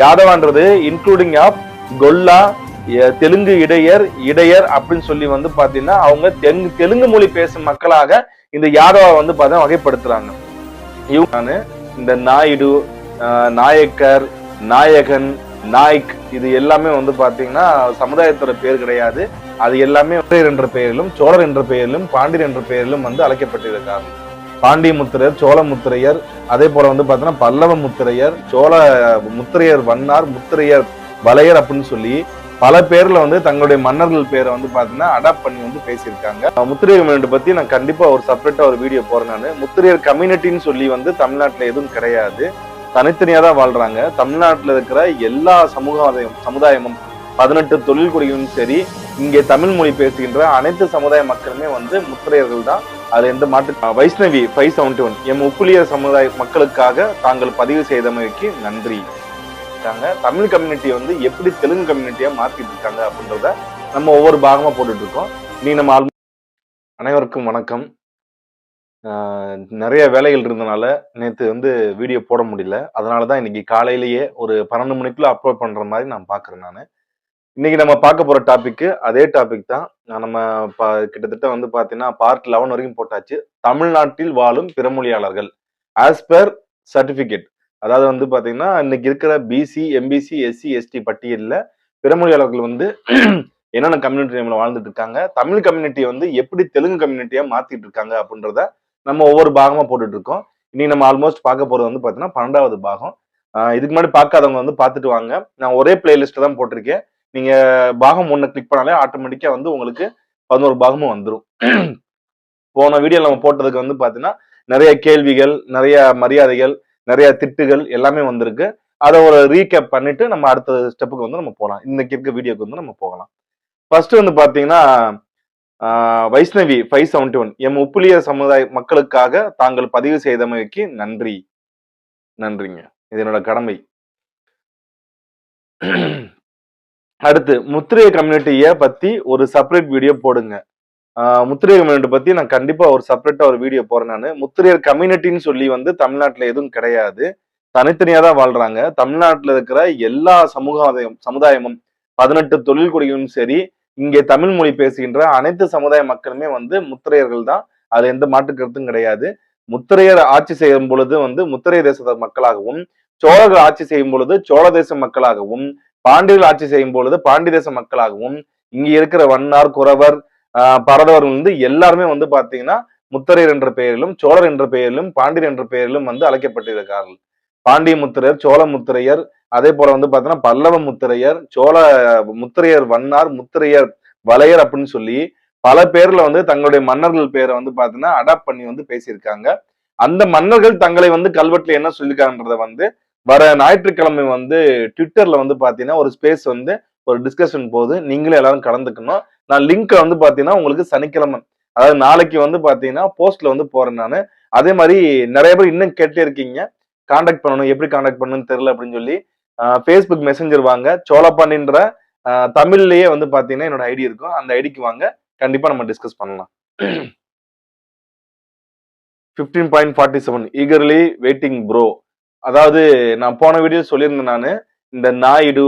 யாதவான்றது including of கொல்லா தெலுங்கு இடையர் இடையர் அப்படின்னு சொல்லி வந்து பாத்தீங்கன்னா அவங்க தெலுங்கு தெலுங்கு மொழி பேசும் மக்களாக இந்த யாதவா வந்து பார்த்தீங்கன்னா வகைப்படுத்துறாங்க. இவங்க இந்த நாயுடு நாயக்கர் நாயகன் நாய்க் இது எல்லாமே வந்து பாத்தீங்கன்னா சமுதாயத்தோட பேர் கிடையாது. அது எல்லாமே என்ற பெயரிலும் சோழர் என்ற பெயரிலும் பாண்டியர் என்ற பெயரிலும் வந்து அழைக்கப்பட்டிருக்காங்க. பாண்டிய முத்திரையர் சோழ முத்திரையர் அதே போல வந்து பார்த்தீங்கன்னா பல்லவ முத்திரையர் சோழ முத்திரையர் வண்ணார் முத்திரையர் வலையர் அப்படின்னு சொல்லி பல பேர்ல வந்து தங்களுடைய மன்னர்கள் பேரை வந்து பாத்தீங்கன்னா அடாப்ட் பண்ணி வந்து பேசியிருக்காங்க. முத்திரையர் கம்யூனிட்டி பத்தி நான் கண்டிப்பா ஒரு செப்பரேட்டா ஒரு வீடியோ போறேன் நான். முத்திரையர் கம்யூனிட்டின்னு சொல்லி வந்து தமிழ்நாட்டுல எதுவும் கிடையாது. தனித்தனியா தான் வாழ்றாங்க. தமிழ்நாட்டில் இருக்கிற எல்லா சமூகம் சமுதாயமும் பதினெட்டு தொழில் குடிகளும் சரி இங்கே தமிழ் மொழி பேசுகின்ற அனைத்து சமுதாய மக்களுமே வந்து முத்திரையர்கள் தான். அது எந்த மாற்று Vaishnavi five seventy one M உப்புலிய சமுதாய மக்களுக்காக தாங்கள் பதிவு செய்தமைக்கு நன்றி. இருக்காங்க. தமிழ் கம்யூனிட்டியை வந்து எப்படி தெலுங்கு கம்யூனிட்டியாக மாற்றிட்டு இருக்காங்க அப்படின்றத நம்ம ஒவ்வொரு பாகமாக போட்டுட்டு இருக்கோம். நீ நம்ம ஆல் அனைவருக்கும் வணக்கம். நிறைய வேலைகள் இருந்தனால நேற்று வந்து வீடியோ போட முடியல. அதனால தான் இன்னைக்கு காலையிலேயே ஒரு பன்னெண்டு மணிக்குள்ள அப்லோட் பண்ணுற மாதிரி நான் பார்க்குறேன் நான். இன்னைக்கு நம்ம பார்க்க போற டாபிக் அதே டாபிக் தான். நம்ம கிட்டத்தட்ட வந்து பாத்தீங்கன்னா பார்ட் லெவன் வரைக்கும் போட்டாச்சு. தமிழ்நாட்டில் வாழும் பிறமொழியாளர்கள் ஆஸ் பர் சர்டிபிகேட் அதாவது வந்து பாத்தீங்கன்னா இன்னைக்கு இருக்கிற பிசி எம்பிசி எஸ்சி எஸ்டி பட்டியலில் பிறமொழியாளர்கள் வந்து என்னென்ன கம்யூனிட்டி நம்மள வாழ்ந்துட்டு இருக்காங்க தமிழ் கம்யூனிட்டியை வந்து எப்படி தெலுங்கு கம்யூனிட்டியா மாத்திட்டு இருக்காங்க அப்படின்றத நம்ம ஒவ்வொரு பாகமா போட்டுட்டு இருக்கோம். இன்னைக்கு நம்ம ஆல்மோஸ்ட் பார்க்க போறது வந்து பாத்தீங்கன்னா பன்னெண்டாவது பாகம். இதுக்கு முன்னாடி பார்க்காதவங்க வந்து பார்த்துட்டு வாங்க. நான் ஒரே பிளேலிஸ்ட் தான் போட்டிருக்கேன். நீங்க பாகம் ஒன்று கிளிக் பண்ணாலே ஆட்டோமேட்டிக்கா வந்து உங்களுக்கு பதினோரு பாகமும் வந்துடும் போன வீடியோ நம்ம போட்டதுக்கு வந்து பாத்தீங்கன்னா நிறைய கேள்விகள் நிறைய மரியாதைகள் நிறைய திட்டுகள் எல்லாமே வந்திருக்கு. அதை ஒரு ரீகேப் பண்ணிட்டு நம்ம அடுத்த ஸ்டெப்புக்கு வந்து நம்ம போகலாம். இன்னைக்கு இருக்க வீடியோக்கு வந்து நம்ம போகலாம். ஃபர்ஸ்ட் வந்து பாத்தீங்கன்னா Vaishnavi five seventy one M உப்புலிய சமுதாய மக்களுக்காக தாங்கள் பதிவு செய்தமைக்கு நன்றி. நன்றிங்க. இது என்னோட கடமை. அடுத்து முத்திரைய கம்யூனிட்டியை பத்தி ஒரு செப்பரேட் வீடியோ போடுங்க. முத்திரையர் கம்யூனிட்டி பத்தி நான் கண்டிப்பா ஒரு செப்பரேட்டா ஒரு வீடியோ போறேன் நான். முத்திரையர் கம்யூனிட்டின்னு சொல்லி வந்து தமிழ்நாட்டுல எதுவும் கிடையாது. தனித்தனியா தான் வாழ்றாங்க. தமிழ்நாட்டுல இருக்கிற எல்லா சமூக சமுதாயமும் பதினெட்டு தொழில் குடிகளும் சரி இங்கே தமிழ் மொழி பேசுகின்ற அனைத்து சமுதாய மக்களுமே வந்து முத்திரையர்கள் தான். அது எந்த மாற்று கருத்தும் கிடையாது. முத்திரையர் ஆட்சி செய்யும் பொழுது வந்து முத்திரைய தேச மக்களாகவும் சோழர்கள் ஆட்சி செய்யும் பொழுது சோழ தேச மக்களாகவும் பாண்டியர்கள் ஆட்சி செய்யும் பொழுது பாண்டி தேச மக்களாகவும் இங்க இருக்கிற வண்ணார் குறவர் பரதவர்கள் வந்து எல்லாருமே வந்து பாத்தீங்கன்னா முத்திரையர் என்ற பெயரிலும் சோழர் என்ற பெயரிலும் பாண்டியர் என்ற பெயரிலும் வந்து அழைக்கப்பட்டிருக்கார்கள். பாண்டிய முத்திரையர் சோழ முத்திரையர் அதே போல வந்து பாத்தீங்கன்னா பல்லவ முத்திரையர் சோழ முத்திரையர் வண்ணார் முத்திரையர் வலையர் அப்படின்னு சொல்லி பல பேர்ல வந்து தங்களுடைய மன்னர்கள் பேரை வந்து பாத்தீங்கன்னா அடாப்ட் பண்ணி வந்து பேசியிருக்காங்க. அந்த மன்னர்கள் தங்களை வந்து கல்வெட்டுல என்ன சொல்லியிருக்காங்கன்றத வந்து வர ஞாயிற்றுக்கிழமை வந்து ட்விட்டர்ல வந்து பாத்தீங்கன்னா ஒரு ஸ்பேஸ் வந்து ஒரு டிஸ்கஷன் போகுது நீங்களும் எல்லாரும் கலந்துக்கணும். நான் லிங்க்ல வந்து பாத்தீங்கன்னா உங்களுக்கு சனிக்கிழமை அதாவது நாளைக்கு வந்து பாத்தீங்கன்னா போஸ்ட்ல வந்து போறேன் நான். அதே மாதிரி நிறைய பேர் இன்னும் கேட்டே இருக்கீங்க. காண்டாக்ட் பண்ணணும் எப்படி காண்டாக்ட் பண்ணணும்னு தெரியல அப்படின்னு சொல்லி ஃபேஸ்புக் மெசஞ்சர் வாங்க. சோழப்பாண்டின்ற தமிழ்லயே வந்து பாத்தீங்கன்னா என்னோட ஐடி இருக்கும். அந்த ஐடிக்கு வாங்க. கண்டிப்பா நம்ம டிஸ்கஸ் பண்ணலாம். Fifteen point forty seven eagerly waiting bro அதாவது நான் போன வீடியோ சொல்லியிருந்தேன் நான் இந்த நாயுடு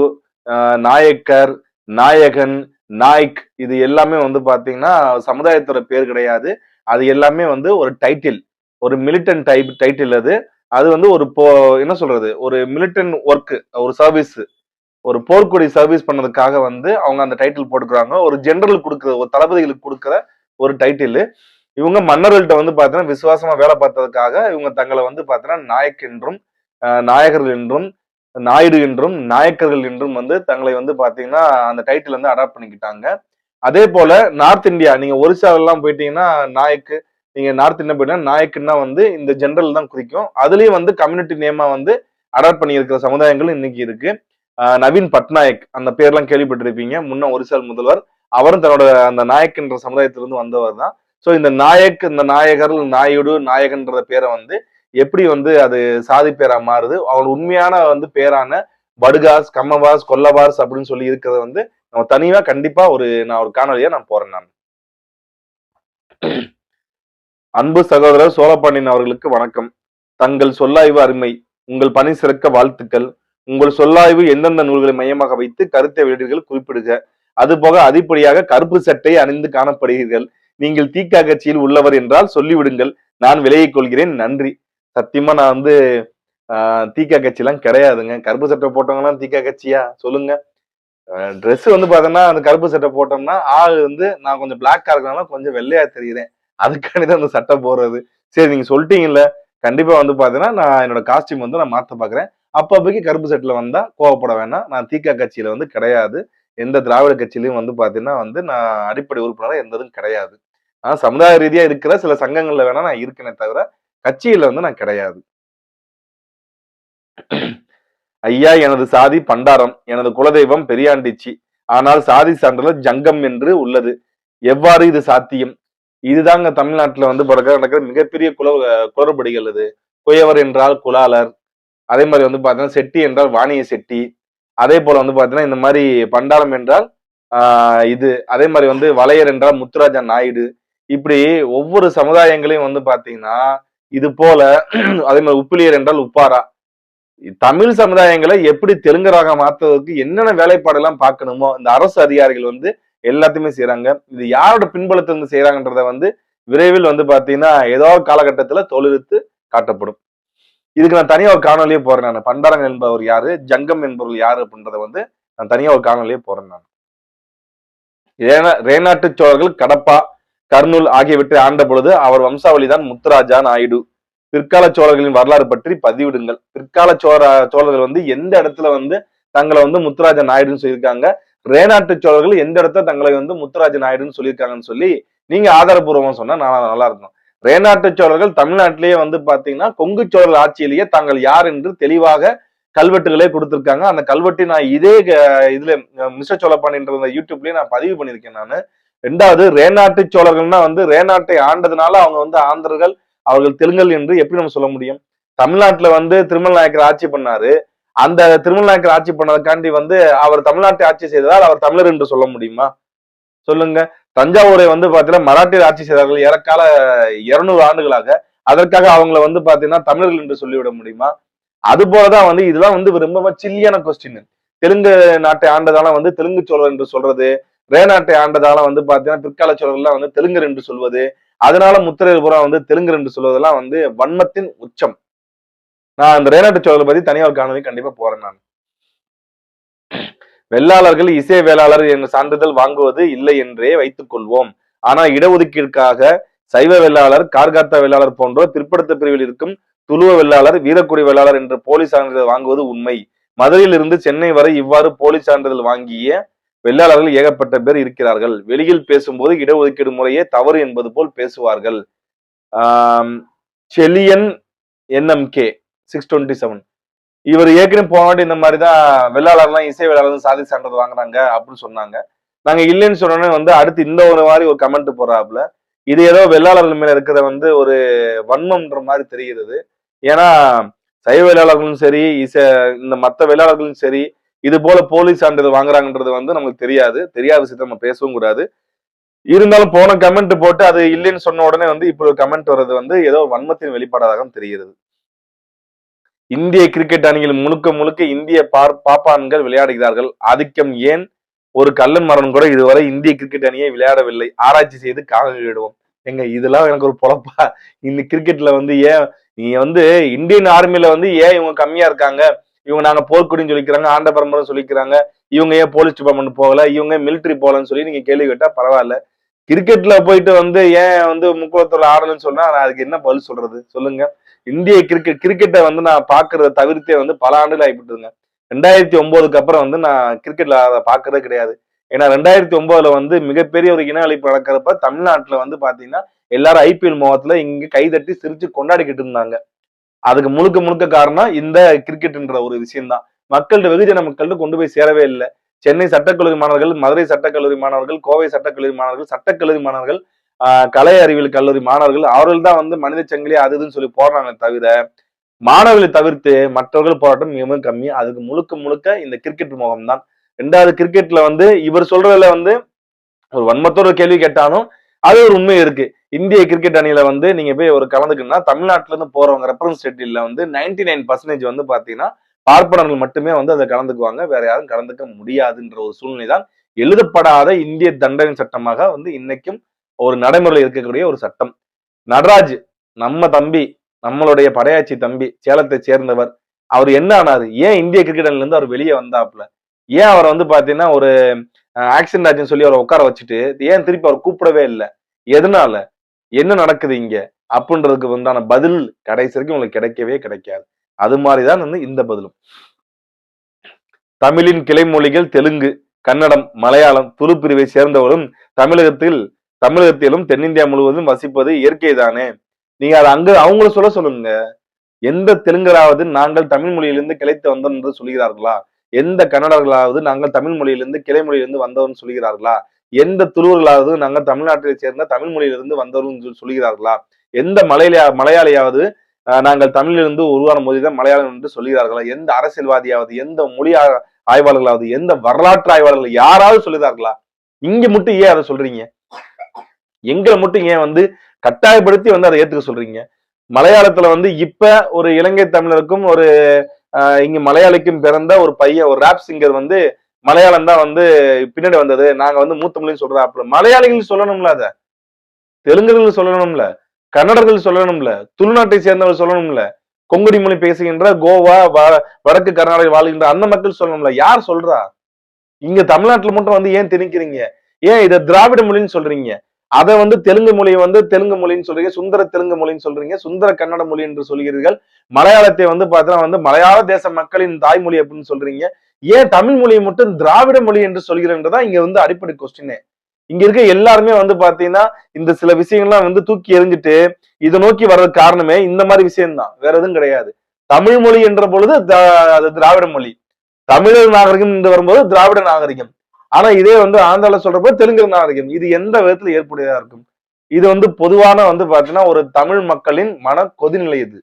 நாயக்கர் நாயகன் நாய்க் இது எல்லாமே வந்து பாத்தீங்கன்னா சமுதாயத்தோட பேர் கிடையாது. அது எல்லாமே வந்து ஒரு டைட்டில் ஒரு மிலிட்டன் டைப் டைட்டில் அது. அது வந்து ஒரு போ என்ன சொல்றது ஒரு மிலிட்டன் ஒர்க்கு ஒரு சர்வீஸ் ஒரு போர்க்கொடி சர்வீஸ் பண்ணதுக்காக வந்து அவங்க அந்த டைட்டில் போட்டுக்கிறாங்க. ஒரு ஜெனரல் கொடுக்குற ஒரு தளபதிகளுக்கு கொடுக்குற ஒரு டைட்டில் இவங்க மன்னர்கள்ட்ட வந்து பார்த்தீங்கன்னா விசுவாசமா வேலை பார்த்ததுக்காக இவங்க தங்களை வந்து பார்த்தீங்கன்னா நாயக் என்றும் நாயகர்கள் என்றும் நாயுடு என்றும் நாயக்கர்கள் என்றும் வந்து தங்களை வந்து பாத்தீங்கன்னா அந்த டைட்டில் வந்து அடாப்ட் பண்ணிக்கிட்டாங்க. அதே போல நார்த் இந்தியா நீங்க ஒரிசாவெல்லாம் போயிட்டீங்கன்னா நாயக்கு நீங்க நார்த் இந்தியா போயிட்டீங்கன்னா நாயக்குன்னா வந்து இந்த ஜென்ரல் தான் குறிக்கும். அதுலயும் வந்து கம்யூனிட்டி நேமா வந்து அடாப்ட் பண்ணியிருக்கிற சமுதாயங்களும் சமுதாயங்கள் இன்னைக்கு இருக்கு. நவீன் பட்நாயக் அந்த பேர்லாம் கேள்விப்பட்டிருப்பீங்க. முன்ன ஒரிசால் முதல்வர் அவரும் தன்னோட அந்த நாயக் என்ற சமுதாயத்திலிருந்து வந்தவர் தான். ஸோ இந்த நாயக் இந்த நாயகர் நாயுடு நாயகன்ற பேரை வந்து எப்படி வந்து அது சாதி பேரா மாறுது அவன் உண்மையான வந்து பேரான படுகாஸ் கம்மவாஸ் கொல்லவாஸ் அப்படின்னு சொல்லி இருக்கிறத வந்து நம்ம தனியா கண்டிப்பா ஒரு நான் ஒரு காணொலியா நான் போறேன் நான். அன்பு சகோதரர் சோழபாண்டியன் அவர்களுக்கு வணக்கம். தங்கள் சொல்லாய்வு அருமை உங்கள் பணி சிறக்க வாழ்த்துக்கள். உங்கள் சொல்லாய்வு எந்தெந்த நூல்களை மையமாக வைத்து கருத்தை வெளியீடுகள் குறிப்பிடுக. அதுபோக அதிப்படியாக கருப்பு சட்டை அணிந்து காணப்படுகிறீர்கள். நீங்கள் தீக்கா கட்சியில் உள்ளவர் என்றால் சொல்லிவிடுங்கள். நான் விலகிக் கொள்கிறேன். நன்றி. சத்தியமா நான் வந்து ஆஹ், கட்சி கட்சிலாம் கிடையாதுங்க. கருப்பு சட்டை போட்டவங்கலாம் தீக்கா கட்சியா? சொல்லுங்க. ட்ரெஸ் வந்து பாத்தோம்னா அந்த கருப்பு சட்டை போட்டோம்னா ஆள் வந்து நான் கொஞ்சம் பிளாக்கா இருக்கனால கொஞ்சம் வெள்ளையா தெரியுறேன். அதுக்காண்டி தான் அந்த சட்டை போடுறது. சரி நீங்க சொல்லிட்டீங்கல்ல. கண்டிப்பா வந்து பாத்தீங்கன்னா நான் என்னோட காஸ்டியூம் வந்து நான் மாத்த பாக்குறேன். அப்பப்போக்கு கருப்பு சட்டில வந்தா கோவப்பட வேணாம் நான் தீக்கா கட்சியில வந்து கிடையாது. எந்த திராவிட கட்சியிலையும் வந்து பாத்தீங்கன்னா வந்து நான் அடிப்படை உறுப்பினராக எந்ததும் கிடையாது. ஆனா சமுதாய ரீதியா இருக்கிற சில சங்கங்கள்ல வேணா நான் இருக்கேனே தவிர கட்சியில வந்து நான் கிடையாது. ஐயா எனது சாதி பண்டாரம் எனது குலதெய்வம் பெரியாண்டிச்சி. ஆனால் சாதி சான்றிதழ் ஜங்கம் என்று உள்ளது. எவ்வாறு இது சாத்தியம்? இதுதாங்க தமிழ்நாட்டுல வந்து பிறகு நடக்கிற மிகப்பெரிய குல குளறுபடிகள் இது. குயவர் என்றால் குலாலர் அதே மாதிரி வந்து பாத்தீங்கன்னா செட்டி என்றால் வாணிய செட்டி. அதே போல வந்து பாத்தீங்கன்னா இந்த மாதிரி பண்டாரம் என்றால் ஆஹ் இது. அதே மாதிரி வந்து வளையர் என்றால் முத்துராஜா நாயுடு. இப்படி ஒவ்வொரு சமுதாயங்களையும் வந்து பாத்தீங்கன்னா இது போல அதே மாதிரி உப்பிலியர் என்றால் உப்பாரா? தமிழ் சமுதாயங்களை எப்படி தெலுங்கராக மாத்துவதற்கு என்னென்ன வேலைப்பாடெல்லாம் பார்க்கணுமோ இந்த அரசு அதிகாரிகள் வந்து எல்லாத்தையுமே செய்யறாங்க இது யாரோட பின்பலத்திலிருந்து செய்யறாங்கன்றத வந்து விரைவில் வந்து பாத்தீங்கன்னா ஏதோ காலகட்டத்துல தொழிலுத்து காட்டப்படும். இதுக்கு நான் தனியாக ஒரு காணொலியே போறேன் நான். பண்டாரங்க என்பவர் யாரு? ஜங்கம் என்பவர்கள் யாரு அப்படின்றத வந்து நான் தனியாக ஒரு காணொலியே போறேன் நான். ரேனா- ரேநாட்டு சோழர்கள் கடப்பா கர்னூல் ஆகியவற்றை ஆண்ட பொழுது அவர் வம்சாவளிதான் முத்துராஜா நாயுடு. பிற்கால சோழர்களின் வரலாறு பற்றி பதிவிடுங்கள். பிற்கால சோழ சோழர்கள் வந்து எந்த இடத்துல வந்து தங்களை வந்து முத்துராஜ நாயுடுன்னு சொல்லியிருக்காங்க? ரேநாட்டு சோழர்கள் எந்த இடத்துல தங்களை வந்து முத்துராஜ நாயுடுன்னு சொல்லியிருக்காங்கன்னு சொல்லி நீங்க ஆதாரபூர்வமா சொன்னா நான் நல்லா இருக்கும். ரேநாட்டு சோழர்கள் தமிழ்நாட்டிலேயே வந்து பாத்தீங்கன்னா கொங்கு சோழர்கள் ஆட்சியிலேயே தாங்கள் யார் என்று தெளிவாக கல்வெட்டுகளே கொடுத்துருக்காங்க. அந்த கல்வெட்டை நான் இதே க- இதுல மிஸ்டர் சோழப்பாண்டின்ற யூடியூப்லயே நான் பதிவு பண்ணியிருக்கேன் நான். ரெண்டாவது ரேநாட்டு சோழர்கள்னா வந்து ரேநாட்டை ஆண்டதுனால அவங்க வந்து ஆந்திரர்கள் அவர்கள் தெலுங்கல் என்று எப்படி நம்ம சொல்ல முடியும்? தமிழ்நாட்டுல வந்து திருமல் நாயக்கர் ஆட்சி பண்ணாரு. அந்த திருமல் நாயக்கர் ஆட்சி பண்ணதுக்காண்டி வந்து அவர் தமிழ்நாட்டை ஆட்சி செய்ததால் அவர் தமிழர் என்று சொல்ல முடியுமா? சொல்லுங்க. தஞ்சாவூரை வந்து பாத்தீங்கன்னா மராட்டியர் ஆட்சி செய்தார்கள் ஏறக்கால இருநூறு ஆண்டுகளாக. அதற்காக அவங்கள வந்து பாத்தீங்கன்னா தமிழர்கள் என்று சொல்லிவிட முடியுமா? அது போலதான் வந்து இதெல்லாம் வந்து ரொம்ப சில்லியான கொஸ்டின் தெலுங்கு நாட்டை ஆண்டதால வந்து தெலுங்கு சோழர் என்று சொல்றது ரேநாட்டை ஆண்டதால வந்து பாத்தீங்கன்னா பிற்கால சோழர்கள்லாம் வந்து தெலுங்கர் என்று சொல்வது அதனால முத்திரையர் புறா வந்து தெலுங்கர் என்று சொல்வதெல்லாம் வந்து வன்மத்தின் உச்சம். நான் அந்த ரேநாட்டு சோழர்கள் பத்தி தனியார் ஒரு காணொலி கண்டிப்பா போறேன் நான். வெள்ளாளர்கள் இசை வேளாளர் என்ற சான்றிதழ் வாங்குவது இல்லை என்றே வைத்துக் கொள்வோம். ஆனா இடஒதுக்கீடுக்காக சைவ வெள்ளாளர் கார்காத்தா வெள்ளாளர் போன்றோர் பிற்படுத்த பிரிவில் இருக்கும் துளுவ வெள்ளாளர் வீரக்குடி வெள்ளாளர் என்ற போலி சான்றிதழ் வாங்குவது உண்மை. மதுரையிலிருந்து சென்னை வரை இவ்வாறு போலி சான்றிதழ் வாங்கிய வெள்ளாளர்கள் ஏகப்பட்ட பேர் இருக்கிறார்கள். வெளியில் பேசும்போது இடஒதுக்கீடு முறையே தவறு என்பது போல் பேசுவார்கள். செலியன் என்எம்கே சிக்ஸ் டுவெண்ட்டி செவன் இவர் ஏற்கனவே போனாட்டு இந்த மாதிரி தான் வெள்ளாளர்லாம் இசை வெள்ளாளர் சாதி சான்றிதழ் வாங்குறாங்க அப்படின்னு சொன்னாங்க. நாங்க இல்லைன்னு சொன்னோன்னே வந்து அடுத்து இந்த ஒரு மாதிரி ஒரு கமெண்ட் போறாப்புல இது ஏதோ வெள்ளாளர்கள் மேல இருக்கிற வந்து ஒரு வன்மம்ன்ற மாதிரி தெரிகிறது. ஏன்னா சைவ வேளாளர்களும் சரி இசை இந்த மற்ற வேளாளர்களும் சரி இது போல போலீஸ் சான்றிதழ் வாங்குறாங்கன்றது வந்து நமக்கு தெரியாது. தெரியாத விஷயத்த நம்ம பேசவும் கூடாது. இருந்தாலும் போன கமெண்ட் போட்டு அது இல்லைன்னு சொன்ன உடனே வந்து இப்போ கமெண்ட் வர்றது வந்து ஏதோ வன்மத்தின் வெளிப்பாடாக தெரிகிறது. இந்திய கிரிக்கெட் அணியில் முழுக்க முழுக்க இந்திய பார் பாப்பான்கள் விளையாடுகிறார்கள். ஆதிக்கம் ஏன்? ஒரு கல்லன் மரணம் கூட இதுவரை இந்திய கிரிக்கெட் அணியை விளையாடவில்லை. ஆராய்ச்சி செய்து காகிடுவோம் எங்க இதெல்லாம் எனக்கு ஒரு பொழப்பா? இந்த கிரிக்கெட்ல வந்து ஏன் நீங்க வந்து இந்தியன் ஆர்மியில வந்து ஏன் இவங்க கம்மியா இருக்காங்க? இவங்க நாங்க போர்க்குடின்னு சொல்லிக்கிறாங்க ஆண்ட பரம்பரை சொல்லிக்கிறாங்க இவங்க ஏன் போலீஸ் டிபார்ட்மெண்ட் போகல இவங்க மிலிட்டரி போகலன்னு சொல்லி நீங்க கேள்வி கேட்டா பரவாயில்ல. கிரிக்கெட்ல போயிட்டு வந்து ஏன் வந்து முக்குளத்தூர்ல ஆடணும்னு சொன்னா நான் அதுக்கு என்ன பதில் சொல்றது? சொல்லுங்க. இந்திய கிரிக்கெட் கிரிக்கெட்டை வந்து நான் பாக்குறத தவிர்த்தே வந்து பல ஆண்டுகள் ஆகிவிட்டுருங்க ரெண்டாயிரத்தி ஒன்பதுக்கு அப்புறம் வந்து நான் கிரிக்கெட்ல அதை பாக்குறதே கிடையாது. ஏன்னா ரெண்டாயிரத்தி ஒன்பதுல வந்து மிகப்பெரிய ஒரு இன அழிப்பு நடக்கிறப்ப தமிழ்நாட்டுல வந்து பாத்தீங்கன்னா எல்லாரும் ஐபிஎல் முகத்துல இங்க கைதட்டி சிரிச்சு கொண்டாடிக்கிட்டு இருந்தாங்க. அதுக்கு முழுக்க முழுக்க காரணம் இந்த கிரிக்கெட்ன்ற ஒரு விஷயம்தான். மக்கள்கிட்ட வெகுஜன மக்கள்கிட்ட கொண்டு போய் சேரவே இல்லை. சென்னை சட்டக்கல்லூரி மாணவர்கள் மதுரை சட்டக்கல்லூரி மாணவர்கள் கோவை சட்டக்கல்லூரி மாணவர்கள் சட்டக்கல்லூரி மாணவர்கள் கலை அறிவியல் கல்லூரி மாணவர்கள் அவர்கள் தான் வந்து மனித சங்கிலி அது இதுன்னு சொல்லி போடுறாங்க தவிர மாணவர்களை தவிர்த்து மற்றவர்கள் போராட்டம் மிகவும் கம்மி. அதுக்கு முழுக்க முழுக்க இந்த கிரிக்கெட் முகம் தான் ரெண்டாவது கிரிக்கெட்ல வந்து இவர் சொல்றதுல வந்து ஒரு வன்மத்தோட கேள்வி கேட்டாலும் அது ஒரு உண்மை இருக்கு. இந்திய கிரிக்கெட் அணியில வந்து நீங்க போய் ஒரு கலந்துக்குன்னா தமிழ்நாட்டுல இருந்து போறவங்க ரெப்ரஸன்டேட்டிவ்ல வந்து நைன்டி நைன் பர்சன்டேஜ் வந்து பாத்தீங்கன்னா பார்ப்பனர்கள் மட்டுமே வந்து அதை கலந்துக்குவாங்க. வேற யாரும் கலந்துக்க முடியாதுன்ற ஒரு சூழ்நிலை தான் எழுதப்படாத இந்திய தண்டனை சட்டமாக வந்து இன்னைக்கும் ஒரு நடைமுறையில் இருக்கக்கூடிய ஒரு சட்டம். நடராஜ் நம்ம தம்பி நம்மளுடைய படையாச்சி தம்பி சேலத்தை சேர்ந்தவர் அவர் என்ன ஆனாரு? ஏன் இந்திய கிரிக்கெட் அணில இருந்து அவர் வெளியே வந்தாப்புல? ஏன் அவர் வந்து பாத்தீங்கன்னா ஒரு ஆக்சிடென்ட் ஆச்சுன்னு சொல்லி அவரை உட்கார வச்சுட்டு ஏன் திருப்பி அவர் கூப்பிடவே இல்லை? எதனால? என்ன நடக்குது இங்க? அப்படின்றதுக்கு உண்டான பதில் கடைசி வரைக்கும் உங்களுக்கு கிடைக்கவே கிடைக்காது. அது மாதிரிதான் வந்து இந்த பதிலும். தமிழின் கிளைமொழிகள் தெலுங்கு கன்னடம் மலையாளம் துருப்பிரிவை சேர்ந்தவரும் தமிழகத்தில் தமிழகத்திலும் தென்னிந்தியா முழுவதும் வசிப்பது இயற்கை தானே நீங்க அதை அங்க அவங்கள சொல்ல சொல்லுங்க. எந்த தெலுங்கராவது நாங்கள் தமிழ் மொழியிலிருந்து கிளைத்து வந்தோம் என்று சொல்கிறார்களா? எந்த கன்னடர்களாவது நாங்கள் தமிழ் மொழியிலிருந்து கிளை மொழியிலிருந்து வந்தவர்னு சொல்கிறார்களா? எந்த துருவர்களாவது நாங்கள் தமிழ்நாட்டை சேர்ந்த தமிழ் மொழியிலிருந்து வந்தவர்கள் சொல்கிறார்களா எந்த மலையில மலையாளியாவது அஹ், நாங்கள் தமிழிலிருந்து உருவான மொழிதான் மலையாளம் என்று சொல்கிறார்களா எந்த அரசியல்வாதியாவது எந்த மொழி ஆய்வாளர்களாவது எந்த வரலாற்று ஆய்வாளர்கள் யாராவது சொல்லிதார்களா இங்க மட்டும் ஏன் அதை சொல்றீங்க? எங்களை மட்டும் ஏன் வந்து கட்டாயப்படுத்தி வந்து அதை ஏத்துக்க சொல்றீங்க? மலையாளத்துல வந்து இப்ப ஒரு இலங்கை தமிழருக்கும் ஒரு இங்க மலையாளிக்கும் பிறந்த ஒரு பையன் ஒரு ராப் சிங்கர் வந்து மலையாளம் தான் வந்து பின்னாடி வந்தது. நாங்க வந்து மூத்த மொழின்னு அப்படி மலையாளிகள் சொல்லணும்ல அத. தெலுங்குகள் சொல்லணும்ல. கன்னடர்கள் சொல்லணும்ல. துளுநாட்டை சேர்ந்தவர்கள் சொல்லணும்ல. கொங்குடி மொழி பேசுகின்ற கோவா வ- வடக்கு கர்நாடகா வாழ்கின்ற அந்த மக்கள் சொல்லணும்ல. யார் சொல்றா? இங்க தமிழ்நாட்டுல மட்டும் வந்து ஏன் திணிக்கிறீங்க? ஏன் இதை திராவிட மொழின்னு சொல்றீங்க? அதை வந்து தெலுங்கு மொழியை வந்து தெலுங்கு மொழின்னு சொல்றீங்க. சுந்தர தெலுங்கு மொழின்னு சொல்றீங்க. சுந்தர கன்னட மொழி என்று சொல்கிறீர்கள். மலையாளத்தை வந்து பார்த்தீங்கன்னா வந்து மலையாள தேச மக்களின் தாய்மொழி அப்படின்னு சொல்றீங்க. ஏன் தமிழ் மொழியை மட்டும் திராவிட மொழி என்று சொல்கிறேன்றதான் இங்க வந்து அடிப்படை கொஸ்டினே இங்க இருக்க எல்லாருமே வந்து பாத்தீங்கன்னா இந்த சில விஷயங்கள்லாம் வந்து தூக்கி எறிஞ்சிட்டு இதை நோக்கி வர்றதுக்கு காரணமே இந்த மாதிரி விஷயம்தான். வேற எதுவும் கிடையாது. தமிழ் மொழி என்ற பொழுது த- அது திராவிட மொழி. தமிழர் நாகரிகம் என்று வரும்போது திராவிட நாகரிகம். ஆனா இதே வந்து ஆந்திரால சொல்றப்ப தெலுங்கு நாகரிகம். இது எந்த விதத்துல ஏற்புடையதா இருக்கும்? இது வந்து பொதுவான வந்து பாத்தீங்கன்னா ஒரு தமிழ் மக்களின் மன கொதிநிலை இது.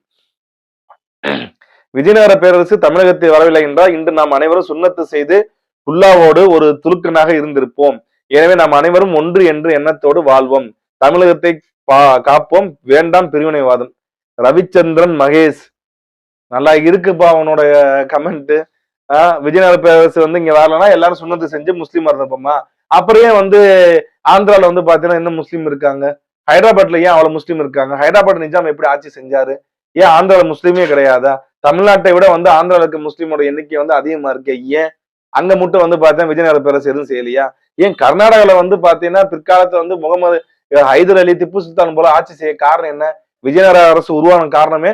விஜயநகர பேரரசு தமிழகத்தை வரவில்லை என்றால் இன்று நாம் அனைவரும் சுண்ணத்து செய்து புல்லாவோடு ஒரு துலுக்கனாக இருந்திருப்போம். எனவே நாம் அனைவரும் ஒன்று என்று எண்ணத்தோடு வாழ்வோம். தமிழகத்தை பா- காப்போம். வேண்டாம் பிரிவினைவாதம். ரவிச்சந்திரன் மகேஷ். நல்லா இருக்குப்பா அவனோட கமெண்ட் விஜயநகர பேரரசு வந்து இங்க வரலன்னா எல்லாரும் சுண்ணத்து செஞ்சு முஸ்லீம் இருந்தப்போமா அப்புறம் வந்து ஆந்திரால வந்து பாத்தீங்கன்னா இன்னும் முஸ்லீம் இருக்காங்க? ஹைதராபாத்ல ஏன் அவ்வளவு முஸ்லீம் இருக்காங்க? ஹைதராபாத் நிஜாம் எப்படி ஆட்சி செஞ்சாரு? ஏன் ஆந்திரால முஸ்லீமே கிடையாதா? தமிழ்நாட்டை விட வந்து ஆந்திராவில் இருக்க முஸ்லீமோட எண்ணிக்கை வந்து அதிகமா இருக்கு. ஏன்? அங்க மட்டும் வந்து பார்த்தீங்கன்னா விஜயநகர பேரரசு எதுவும் செய்யலையா? ஏன் கர்நாடகாவில் வந்து பாத்தீங்கன்னா பிற்காலத்துல வந்து முகமது ஹைதர் அலி திப்பு சுல்தான் போல ஆட்சி செய்ய காரணம் என்ன? விஜயநகர அரசு உருவான காரணமே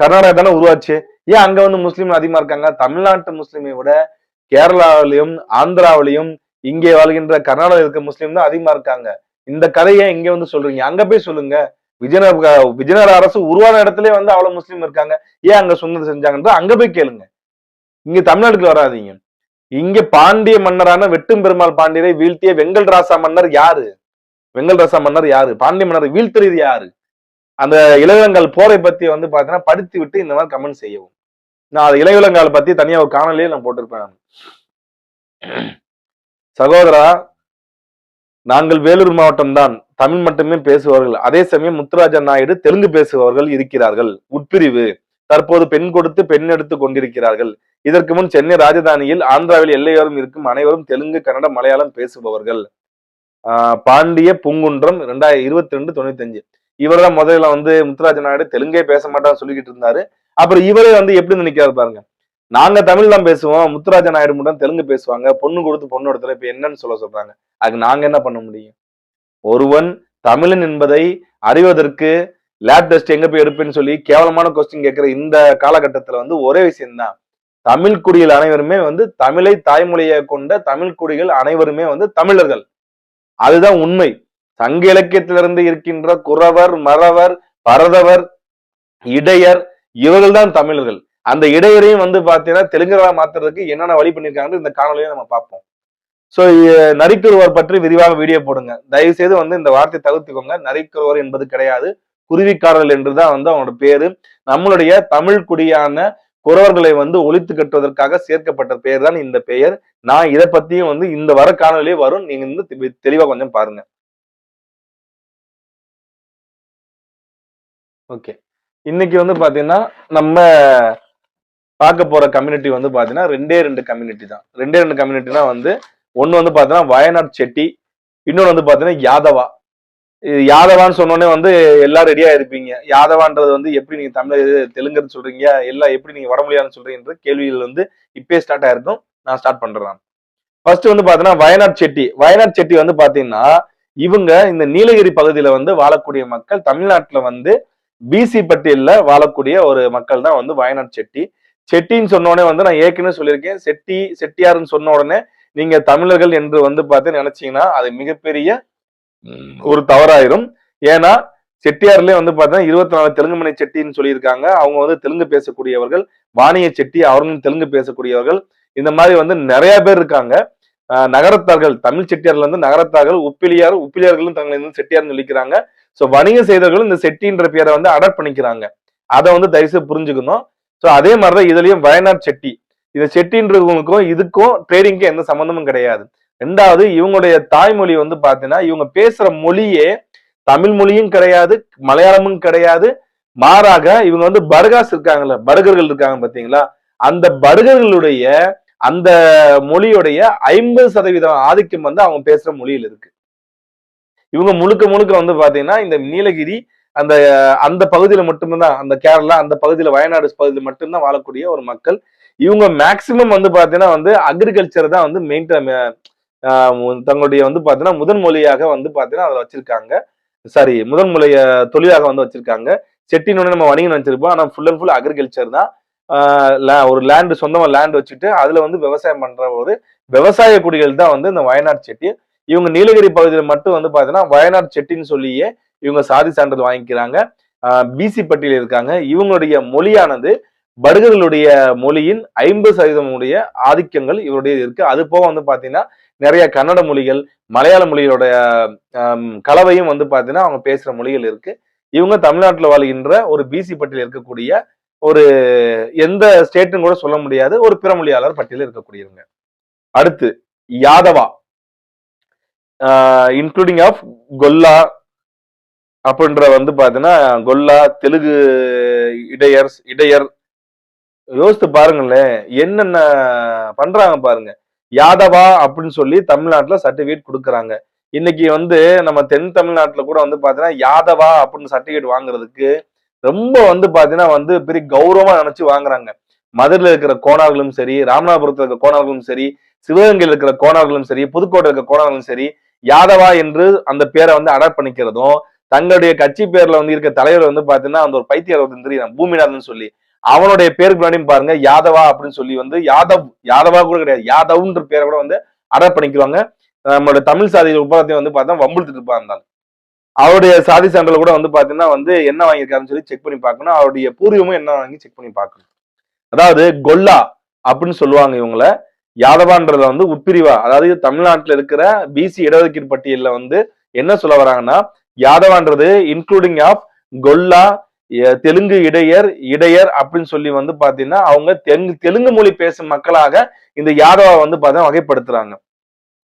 கர்நாடகா தானே உருவாச்சு. ஏன் அங்க வந்து முஸ்லீம் அதிகமா இருக்காங்க? தமிழ்நாட்டு முஸ்லீமை விட கேரளாவிலையும் ஆந்திராவிலையும் இங்கே வாழ்கின்ற கர்நாடகா இருக்க முஸ்லீம் தான் அதிகமா இருக்காங்க. இந்த கதையை இங்க வந்து சொல்றீங்க? அங்க போய் சொல்லுங்க. விஜயநகர விஜயநகர அரசு உருவான இடத்துல வந்து அவ்வளவு முஸ்லீம் இருக்காங்க. ஏன் அங்க சுந்தரம் செஞ்சாங்கன்ற அங்க போய் கேளுங்க. இங்க தமிழ்நாட்டுக்கு வராதீங்க. இங்க பாண்டிய மன்னரான வெட்டும் பெருமாள் பாண்டியரை வீழ்த்திய வெங்கல் ராசா மன்னர் யாரு? வெங்கல் ராசா மன்னர் யாரு? பாண்டிய மன்னர் வீழ்த்துறது யாரு? அந்த இளவலங்கால் போரை பத்தி வந்து பாத்தீங்கன்னா படித்து விட்டு இந்த மாதிரி கமெண்ட் செய்யவும். நான் அது இளவிலங்கால் பத்தி தனியா ஒரு காணொலியே நான் போட்டிருப்பேன் சகோதரா நாங்கள் வேலூர் மாவட்டம் தான் தமிழ் மட்டுமே பேசுபவர்கள். அதே சமயம் முத்துராஜன் நாயுடு தெலுங்கு பேசுபவர்கள் இருக்கிறார்கள். உட்பிரிவு. தற்போது பெண் கொடுத்து பெண் எடுத்து கொண்டிருக்கிறார்கள். இதற்கு முன் சென்னை ராஜதானியில் ஆந்திராவில் எல்லையோரம் இருக்கும் அனைவரும் தெலுங்கு கன்னடம் மலையாளம் பேசுபவர்கள். ஆஹ் பாண்டிய பூங்குன்றம் ரெண்டாயிரம் இருபத்தி ரெண்டு தொண்ணூத்தி அஞ்சு இவர் தான் முதல்ல வந்து முத்துராஜ நாயுடு தெலுங்கே பேச மாட்டான்னு சொல்லிக்கிட்டு இருந்தாரு. அப்புறம் இவரே வந்து எப்படி நினைக்கிறாரு பாருங்க. நாங்க தமிழ் தான் பேசுவோம். முத்துராஜ நாயுடு மட்டும் தெலுங்கு பேசுவாங்க. பொண்ணு கொடுத்து பொண்ணு எடுத்துல இப்ப என்னன்னு சொல்ல சொல்றாங்க. அதுக்கு நாங்க என்ன பண்ண முடியும்? ஒருவன் தமிழன் என்பதை அறிவதற்கு லேப் டெஸ்ட் எங்க போய் எடுப்பேன்னு சொல்லி கேவலமான கொஸ்டின் கேட்கிற இந்த காலகட்டத்துல வந்து ஒரே விஷயம்தான். தமிழ் குடிகள் அனைவருமே வந்து தமிழை தாய்மொழியை கொண்ட தமிழ் குடிகள் அனைவருமே வந்து தமிழர்கள். அதுதான் உண்மை. சங்க இலக்கியத்திலிருந்து இருக்கின்ற குறவர் மறவர் பரதவர் இடையர் இவர்கள் தான் தமிழர்கள். அந்த இடையரையும் வந்து பாத்தீங்கன்னா தெலுங்கரா மாத்துறதுக்கு என்னென்ன வழி பண்ணியிருக்காங்கன்னு இந்த காணொலியை நம்ம பார்ப்போம். சோ நரிக்குருவர் பற்றி விரிவாக வீடியோ போடுங்க. தயவு செய்து வந்து இந்த வார்த்தை தவிர்த்துக்கோங்க. நரிக்குருவர் என்பது கிடையாது. குருவிக்காரர்கள் என்றுதான் வந்து அவனோட பேரு. நம்மளுடைய தமிழ் குடியான குறவர்களை வந்து ஒழித்து கட்டுவதற்காக சேர்க்கப்பட்ட பெயர் தான் இந்த பெயர். நான் இதை பத்தியும் வந்து இந்த வர காணொலியே வரும். நீங்க வந்து தெளிவா கொஞ்சம் பாருங்க. ஓகே இன்னைக்கு வந்து பாத்தீங்கன்னா நம்ம பார்க்க போற கம்யூனிட்டி வந்து பாத்தீங்கன்னா ரெண்டே ரெண்டு கம்யூனிட்டி தான். ரெண்டே ரெண்டு கம்யூனிட்டினா வந்து ஒன்று வந்து பார்த்தீங்கன்னா வயநாட் செட்டி இன்னொன்று வந்து பார்த்தீங்கன்னா யாதவா. இது யாதவான்னு சொன்னோடனே வந்து எல்லாம் ரெடியாக இருப்பீங்க. யாதவான்றது வந்து எப்படி நீங்கள் தமிழ் தெலுங்குன்னு சொல்கிறீங்க எல்லாம் எப்படி நீங்கள் வடமொழியான்னு சொல்கிறீங்க கேள்விகள் வந்து இப்பயே ஸ்டார்ட் ஆயிருக்கும். நான் ஸ்டார்ட் பண்ணுறேன் ஃபர்ஸ்ட் வந்து பார்த்தீங்கன்னா வயநாட் செட்டி. வயநாட் செட்டி வந்து பார்த்தீங்கன்னா இவங்க இந்த நீலகிரி பகுதியில் வந்து வாழக்கூடிய மக்கள் தமிழ்நாட்டில் வந்து பிசி பட்டியலில் வாழக்கூடிய ஒரு மக்கள் தான் வந்து வயநாட் செட்டி. செட்டின்னு சொன்னோடனே வந்து நான் ஏற்கனவே சொல்லியிருக்கேன். செட்டி செட்டியாருன்னு சொன்ன உடனே நீங்க தமிழர்கள் என்று வந்து பார்த்து நினைச்சீங்கன்னா அது மிகப்பெரிய ஒரு தவறாயிரும். ஏன்னா செட்டியார்லயே வந்து பார்த்தீங்கன்னா இருபத்தி நாலு தெலுங்குமணி செட்டின்னு சொல்லியிருக்காங்க. அவங்க வந்து தெலுங்கு பேசக்கூடியவர்கள் வாணிய செட்டி அவர்களும் தெலுங்கு பேசக்கூடியவர்கள். இந்த மாதிரி வந்து நிறைய பேர் இருக்காங்க. நகரத்தார்கள் தமிழ் செட்டியார்ல இருந்து நகரத்தார்கள் உப்பிலியார் உப்பிலியார்களும் தங்களை வந்து செட்டியார்னு சொல்லிக்கிறாங்க. ஸோ வணிக செய்தவர்களும் இந்த செட்டின்ற பேரை வந்து அடாப்ட் பண்ணிக்கிறாங்க. அதை வந்து தயவுசெய்து புரிஞ்சுக்கணும். ஸோ அதே மாதிரிதான் இதுலயும் வயநாட் செட்டி. இந்த செட்டின்றவங்களுக்கும் இதுக்கும் ட்ரேடிங்க்கும் எந்த சம்மந்தமும் கிடையாது. ரெண்டாவது இவங்களுடைய தாய்மொழி வந்து பாத்தீங்கன்னா இவங்க பேசுற மொழியே தமிழ் மொழியும் கிடையாது மலையாளமும் கிடையாது. மாறாக இவங்க வந்து பர்காஸ் இருக்காங்கல்ல பர்கர்கள் இருக்காங்க பாத்தீங்களா? அந்த பர்கர்களுடைய அந்த மொழியுடைய ஐம்பது சதவீதம் ஆதிக்கம் வந்து அவங்க பேசுற மொழியில் இருக்கு. இவங்க முழுக்க முழுக்க வந்து பாத்தீங்கன்னா இந்த நீலகிரி அந்த அந்த பகுதியில மட்டும்தான் அந்த கேரளா அந்த பகுதியில வயநாடு பகுதியில மட்டும்தான் வாழக்கூடிய ஒரு மக்கள். இவங்க மேக்சிமம் வந்து பாத்தீங்கன்னா வந்து அக்ரிகல்ச்சர் தான் வந்து மெயின் தங்களுடைய வந்து பாத்தீங்கன்னா முதன் மொழியாக வந்து பாத்தீங்கன்னா அதுல வச்சிருக்காங்க. சாரி முதன் மொழிய தொழிலாக வந்து வச்சிருக்காங்க. செட்டின்னு நம்ம வணிகம் வச்சிருப்போம் ஆனா ஃபுல் அண்ட் ஃபுல் அக்ரிகல்ச்சர் தான். ஒரு லேண்டு சொந்தமா லேண்ட் வச்சுட்டு அதுல வந்து விவசாயம் பண்ற ஒரு விவசாய குடிகள் தான் வந்து இந்த வயநாடு செட்டி. இவங்க நீலகிரி பகுதியில் மட்டும் வந்து பாத்தீங்கன்னா வயநாடு செட்டின்னு சொல்லியே இவங்க சாதி சான்றிதழ் வாங்கிக்கிறாங்க. பிசி பட்டியல் இருக்காங்க. இவங்களுடைய மொழியானது படுகர்களுடைய மொழியின் ஐம்பது சதவீதமுடைய ஆதிக்கங்கள் இவருடைய இருக்கு. அது போக வந்து பாத்தீங்கன்னா நிறைய கன்னட மொழிகள் மலையாள மொழியோட கலவையும் வந்து பாத்தீங்கன்னா அவங்க பேசுற மொழிகள் இருக்கு. இவங்க தமிழ்நாட்டில் வாழ்கின்ற ஒரு பிசி பட்டியல் இருக்கக்கூடிய ஒரு எந்த ஸ்டேட்டும் கூட சொல்ல முடியாது. ஒரு பிற மொழியாளர் பட்டியலில் இருக்கக்கூடியவங்க. அடுத்து யாதவா. இன்க்ளூடிங் ஆஃப் கொல்லா அப்படின்ற வந்து பாத்தீங்கன்னா கொல்லா தெலுங்கு இடையர் இடையர் யோசித்து பாருங்களேன் என்னென்ன பண்றாங்க பாருங்க. யாதவா அப்படின்னு சொல்லி தமிழ்நாட்டுல சர்டிபிகேட் கொடுக்குறாங்க. இன்னைக்கு வந்து நம்ம தென் தமிழ்நாட்டுல கூட வந்து பாத்தீங்கன்னா யாதவா அப்படின்னு சர்டிபிகேட் வாங்குறதுக்கு ரொம்ப வந்து பாத்தீங்கன்னா வந்து பெரிய கௌரவமா நினைச்சு வாங்குறாங்க. மதுரையில் இருக்கிற கோணார்களும் சரி ராமநாதபுரத்துல இருக்கிற கோணார்களும் சரி சிவகங்கையில் இருக்கிற கோணார்களும் சரி புதுக்கோட்டை இருக்கிற கோணார்களும் சரி யாதவா என்று அந்த பேரை வந்து அடாப்ட் பண்ணிக்கிறதும் தங்களுடைய கட்சி பேர்ல வந்து இருக்க தலைவர் வந்து பாத்தீங்கன்னா அந்த ஒரு பைத்தியர் தெரியும் பூமிநாதன் சொல்லி. அவனுடைய பேருக்கு முன்னாடியும் பாருங்க யாதவா அப்படின்னு சொல்லி வந்து யாதவ் யாதவா கூட கிடையாது யாதவ்ன்ற பேரை கூட வந்து அடாப்ட் பண்ணிக்குவாங்க. நம்மளோட தமிழ் சாதி உபாதத்தையும் வந்து பார்த்தா வம்புழுத்துட்டு இருப்பாங்க அவருடைய சாதி சான்றில் கூட வந்து பார்த்தீங்கன்னா வந்து என்ன வாங்கியிருக்காருன்னு சொல்லி செக் பண்ணி பார்க்கணும். அவருடைய பூர்வமும் என்ன வாங்கி செக் பண்ணி பார்க்கணும். அதாவது கொல்லா அப்படின்னு சொல்லுவாங்க இவங்கள. யாதவான்றதுல வந்து உட்பிரிவா அதாவது தமிழ்நாட்டில் இருக்கிற பிசி இடஒதுக்கீடு பட்டியலில் வந்து என்ன சொல்ல வராங்கன்னா யாதவான்றது இன்க்ளூடிங் ஆஃப் கொல்லா தெலுங்கு இடையர் இடையர் அப்படின்னு சொல்லி வந்து பாத்தீங்கன்னா அவங்க தெலுங்கு தெலுங்கு மொழி பேசும் மக்களாக இந்த யாதவா வந்து பாத்தீங்கன்னா வகைப்படுத்துறாங்க.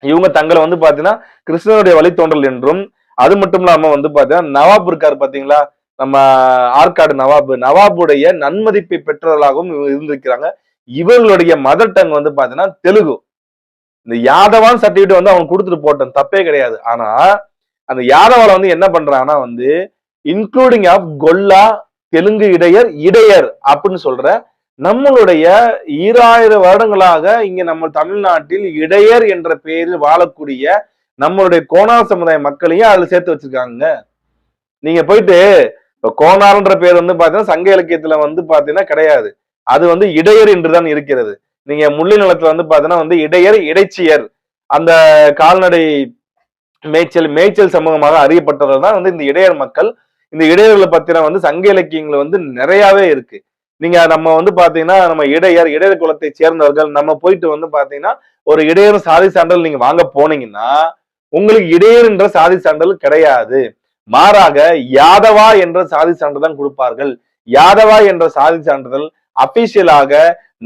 இவங்க தங்களை வந்து பாத்தீங்கன்னா கிருஷ்ணனுடைய வழித்தோன்றல் என்றும் அது மட்டும் இல்லாம வந்து பாத்தீங்கன்னா நவாப் இருக்காரு பாத்தீங்களா? நம்ம ஆற்காடு நவாப். நவாபுடைய நன்மதிப்பை பெற்றவர்களாகவும் இவங்க இருந்திருக்கிறாங்க. இவர்களுடைய மதர் டங் வந்து பாத்தீங்கன்னா தெலுங்கு. இந்த யாதவான் சர்டிபிகேட் வந்து அவங்க கொடுத்துட்டு போட்டோம் தப்பே கிடையாது. ஆனா அந்த யாதவால வந்து என்ன பண்றாங்கன்னா வந்து இன்க்ளூடிங் ஆஃப் கொல்லா தெலுங்கு இடையர் இடையர் அப்படின்னு சொல்ற நம்மளுடைய ஈராயிரம் வருடங்களாக இங்க நம்ம தமிழ்நாட்டில் இடையர் என்ற பெயரில் வாழக்கூடிய நம்மளுடைய கோணார் சமுதாய மக்களையும் அதுல சேர்த்து வச்சிருக்காங்க. நீங்க போயிட்டு இப்ப கோணார்ன்ற பேர் வந்து பாத்தீங்கன்னா சங்க இலக்கியத்துல வந்து பாத்தீங்கன்னா கிடையாது. அது வந்து இடையர் என்றுதான் இருக்கிறது. நீங்க முள்ளி நிலத்துல வந்து பாத்தீங்கன்னா வந்து இடையர் இடைச்சியர் அந்த கால்நடை மேய்ச்சல் மேய்ச்சல் சமூகமாக அறியப்பட்டவர்கள் தான் வந்து இந்த இடையர் மக்கள். இந்த இடையர்களை பத்தின வந்து சங்க இலக்கியங்கள் வந்து நிறையாவே இருக்கு. நீங்க நம்ம வந்து பாத்தீங்கன்னா நம்ம இடையர் இடையர் குலத்தை சேர்ந்தவர்கள் நம்ம போயிட்டு வந்து பாத்தீங்கன்னா ஒரு இடையர் சாதி சான்றிதழ் நீங்க வாங்க போனீங்கன்னா உங்களுக்கு இடையர் என்ற சாதி சான்றிதழ் கிடையாது. மாறாக யாதவா என்ற சாதி சான்றிதழ் தான் கொடுப்பார்கள். யாதவா என்ற சாதி சான்றிதழ் அபிஷியலாக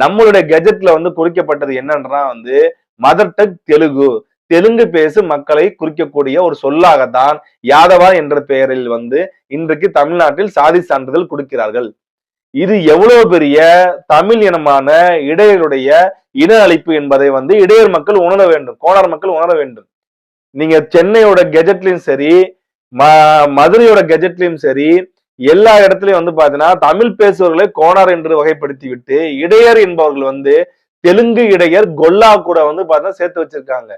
நம்மளுடைய கெஜெட்ல வந்து குறிக்கப்பட்டது என்னன்றா வந்து மதர் டக் தெலுங்கு. தெலுங்கு பேசும் மக்களை குறிக்கக்கூடிய ஒரு சொல்லாகத்தான் யாதவா என்ற பெயரில் வந்து இன்றைக்கு தமிழ்நாட்டில் சாதி சான்றிதழ் கொடுக்கிறார்கள். இது எவ்வளவு பெரிய தமிழ் இனமான இடையருடைய இன அழிப்பு என்பதை வந்து இடையர் மக்கள் உணர வேண்டும் கோணார் மக்கள் உணர வேண்டும். நீங்க சென்னையோட கெஜெட்லயும் சரி ம மதுரையோட கெஜெட்லயும் சரி எல்லா இடத்துலயும் வந்து பாத்தீங்கன்னா தமிழ் பேசுபவர்களை கோணார் என்று வகைப்படுத்தி விட்டு இடையர் என்பவர்கள் வந்து தெலுங்கு இடையர் கொல்லா கூட வந்து பாத்தீங்கன்னா சேர்த்து வச்சிருக்காங்க.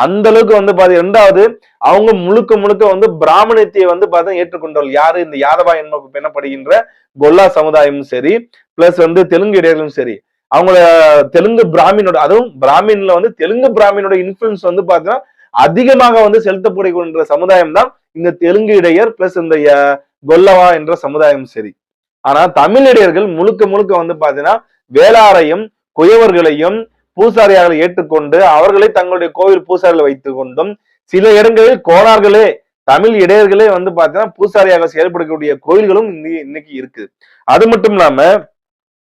அந்த அளவுக்கு வந்து பாத்தீங்க ரெண்டாவது அவங்க முழுக்க முழுக்க வந்து பிராமணத்தை வந்து பார்த்தா ஏற்றுக்கொண்டவர்கள் யாரு? இந்த யாதவா என்ப எனப்படுகின்ற கொல்லா சமுதாயமும் சரி பிளஸ் வந்து தெலுங்கு இடையர்களும் சரி. அவங்கள தெலுங்கு பிராமினோட அதுவும் பிராமின்ல வந்து தெலுங்கு பிராமினோட இன்ஃபுளுன்ஸ் வந்து பாத்தீங்கன்னா அதிகமாக வந்து செலுத்தப்படுகின்ற சமுதாயம் தான் இந்த தெலுங்கு இடையர் பிளஸ் இந்த கொல்லவா என்ற சமுதாயம் சரி. ஆனா தமிழ் இடையர்கள் முழுக்க முழுக்க வந்து பாத்தீங்கன்னா வேளாரையும் குயவர்களையும் பூசாரியாக ஏற்றுக்கொண்டு அவர்களை தங்களுடைய கோவில் பூசாரியில் வைத்துக் கொண்டும் சில இடங்களில் கோணார்களே தமிழ் இடையர்களே வந்து பாத்தீங்கன்னா பூசாரியாக செயல்படக்கூடிய கோயில்களும் இன்னைக்கு இருக்கு. அது மட்டும் இல்லாம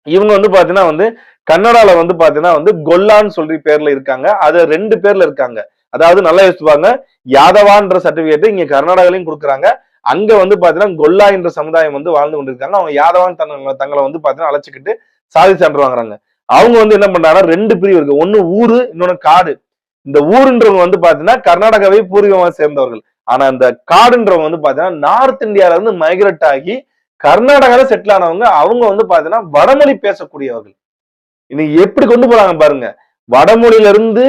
இவங்க வந்து பாத்தீங்கன்னா வந்து கன்னடால வந்து பாத்தீங்கன்னா வந்து கொல்லான்னு சொல்லி பேர்ல இருக்காங்க. அது ரெண்டு பேர்ல இருக்காங்க. அதாவது நல்லா யோசிச்சுப்பாங்க யாதவான்ற சர்டிபிகேட் இங்க கர்நாடகாலையும் கொடுக்குறாங்க. அங்க வந்து பாத்தீங்கன்னா கொல்லா என்ற சமுதாயம் வந்து வாழ்ந்து கொண்டிருக்காங்க. அவங்க யாதவான் தங்களை தங்களை வந்து பாத்தீங்கன்னா அழைச்சிக்கிட்டு சாதி சான்று வாங்குறாங்க. அவங்க வந்து என்ன பண்றாங்கன்னா ரெண்டு பிரிவு இருக்கு. ஒன்னு ஊரு இன்னொன்னு காடு. இந்த ஊருன்றவங்க வந்து பாத்தீங்கன்னா கர்நாடகாவை பூர்வீகமாக சேர்ந்தவர்கள். ஆனா இந்த காடுன்றவங்க வந்து பாத்தீங்கன்னா நார்த் இந்தியால இருந்து மைக்ரேட் ஆகி கர்நாடகால செட்டில் ஆனவங்க அவங்க வந்து பாத்தீங்கன்னா வடமொழி பேசக்கூடியவர்கள். இன்னைக்கு எப்படி கொண்டு போறாங்க பாருங்க. வடமொழியில இருந்து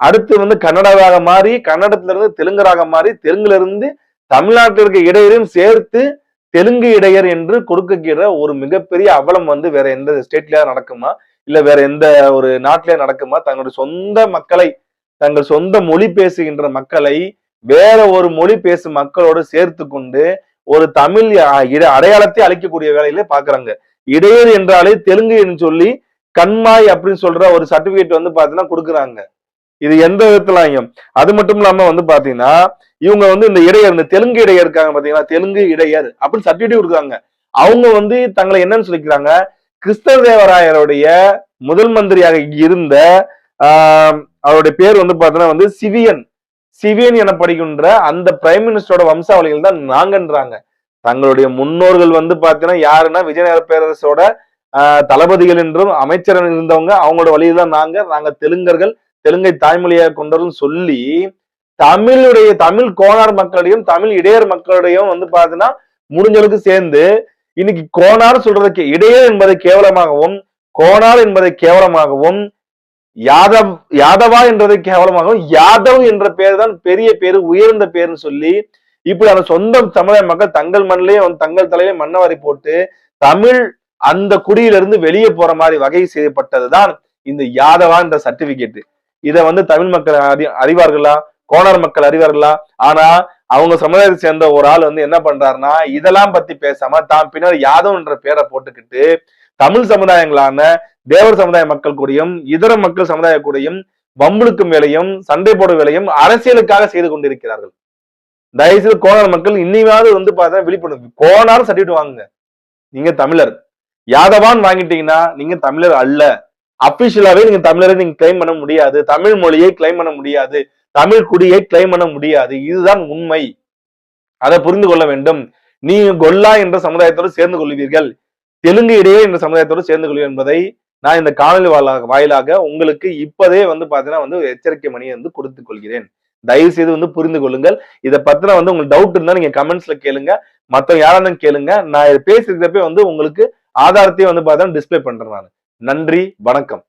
அடுத்து வந்து கன்னடாவாக மாறி கன்னடத்துல இருந்து தெலுங்கராக மாறி தெலுங்குல இருந்து தமிழ்நாட்டில் இருக்க இடையரையும் சேர்த்து தெலுங்கு இடையர் என்று கொடுக்கிற ஒரு மிகப்பெரிய அவலம் வந்து வேற எந்த ஸ்டேட்லயா நடக்குமா? இல்ல வேற எந்த ஒரு நாட்டிலே நடக்குமா? தங்களுடைய சொந்த மக்களை தங்கள் சொந்த மொழி பேசுகின்ற மக்களை வேற ஒரு மொழி பேசும் மக்களோடு சேர்த்து கொண்டு ஒரு தமிழ் இட- அடையாளத்தை அளிக்கக்கூடிய வேலையில பாக்குறாங்க இடையர் என்றாலே தெலுங்கு என்று சொல்லி கண்மாய் அப்படின்னு சொல்ற ஒரு சர்டிபிகேட் வந்து பாத்தீங்கன்னா கொடுக்குறாங்க. இது எந்த விதத்துலயும் அது மட்டும் இல்லாம வந்து பாத்தீங்கன்னா இவங்க வந்து இந்த இடையர் இந்த தெலுங்கு இடையர் இருக்காங்க பாத்தீங்கன்னா தெலுங்கு இடையர் அப்படின்னு சர்டிபிகேட் கொடுக்குறாங்க. அவங்க வந்து தங்களை என்னன்னு சொல்லிக்கிறாங்க? கிறிஸ்தவ தேவராயருடைய முதல் மந்திரியாக இருந்த ஆஹ் அவருடைய பேர் வந்து பாத்தீங்கன்னா வந்து சிவியன். சிவியன் எனப்படுகின்ற அந்த பிரைம் மினிஸ்டரோட வம்சாவளிகள் தான் நாங்கன்றாங்க. தங்களுடைய முன்னோர்கள் வந்து பாத்தீங்கன்னா யாருன்னா விஜயநகர பேரரசோட ஆஹ் தளபதிகள் என்றும் அமைச்சர் இருந்தவங்க. அவங்களோட வழியில் தான் நாங்க நாங்க தெலுங்கர்கள் தெலுங்கை தாய்மொழியாக கொண்டவரும் சொல்லி தமிழுடைய தமிழ் கோணார் மக்களிடையும் தமிழ் இடையர் மக்களுடையும் வந்து பாத்தீங்கன்னா முடிஞ்ச அளவுக்கு சேர்ந்து இன்னைக்கு கோனார் சொல்றதுக்கு இடையே என்பதை கேவலமாகவும் கோனார் என்பதை கேவலமாகவும் யாதவ் யாதவா என்றதை கேவலமாகவும் யாதவ் என்ற பேர் தான் பெரிய பேரு உயர்ந்த பேர்னு சொல்லி இப்படி அந்த சொந்த தமிழக மக்கள் தங்கள் மண்ணிலேயே தங்கள் தலையிலே மண்ணவாரி போட்டு தமிழ் அந்த குடியிலிருந்து வெளியே போற மாதிரி வகை செய்யப்பட்டதுதான் இந்த யாதவா என்ற சர்டிபிகேட் இதை வந்து தமிழ் மக்கள் அறி அறிவார்களா? கோணார் மக்கள் அறிவார்களா? ஆனா அவங்க சமுதாயத்தை சேர்ந்த ஒரு ஆள் வந்து என்ன பண்றாருன்னா இதெல்லாம் பத்தி பேசாம தான் பின்னாடி யாதவ் என்ற பேரை போட்டுக்கிட்டு தமிழ் சமுதாயங்களான தேவர் சமுதாய மக்கள் கூடயும் இதர மக்கள் சமுதாய கூடயும் வம்புழுக்கும் வேலையும் சண்டை போடும் வேலையும் அரசியலுக்காக செய்து கொண்டிருக்கிறார்கள். தயவுசெய்து கோணார் மக்கள் இன்னியாவது வந்து பார்த்தா விழிப்புணர்வு. கோணார் சர்டிஃபிகேட் வாங்குங்க. நீங்க தமிழர். யாதவான் வாங்கிட்டீங்கன்னா நீங்க தமிழர் அல்ல. அபிஷியலாவே நீங்க தமிழரை நீங்க கிளைம் பண்ண முடியாது. தமிழ் மொழியை கிளைம் பண்ண முடியாது. தமிழ் குடியை கிளைம் பண்ண முடியாது. இதுதான் உண்மை. அதை புரிந்து கொள்ள வேண்டும். நீ கொல்லா என்ற சமுதாயத்தோடு சேர்ந்து கொள்வீர்கள். தெலுங்கு இடையே என்ற சமுதாயத்தோடு சேர்ந்து கொள்வீர்கள் என்பதை நான் இந்த காணொலி வாயிலாக வாயிலாக உங்களுக்கு இப்பதே வந்து பாத்தீங்கன்னா வந்து எச்சரிக்கை மணியை வந்து கொடுத்துக் கொள்கிறேன். தயவு செய்து வந்து புரிந்து கொள்ளுங்கள். இதை பத்தின வந்து உங்களுக்கு டவுட் இருந்தா நீங்க கமெண்ட்ஸ்ல கேளுங்க. மற்ற யாரா கேளுங்க. நான் இதை பேசிருக்கிறப்ப வந்து உங்களுக்கு ஆதாரத்தையும் வந்து பார்த்தா டிஸ்ப்ளே பண்றேன் நான். நன்றி வணக்கம்.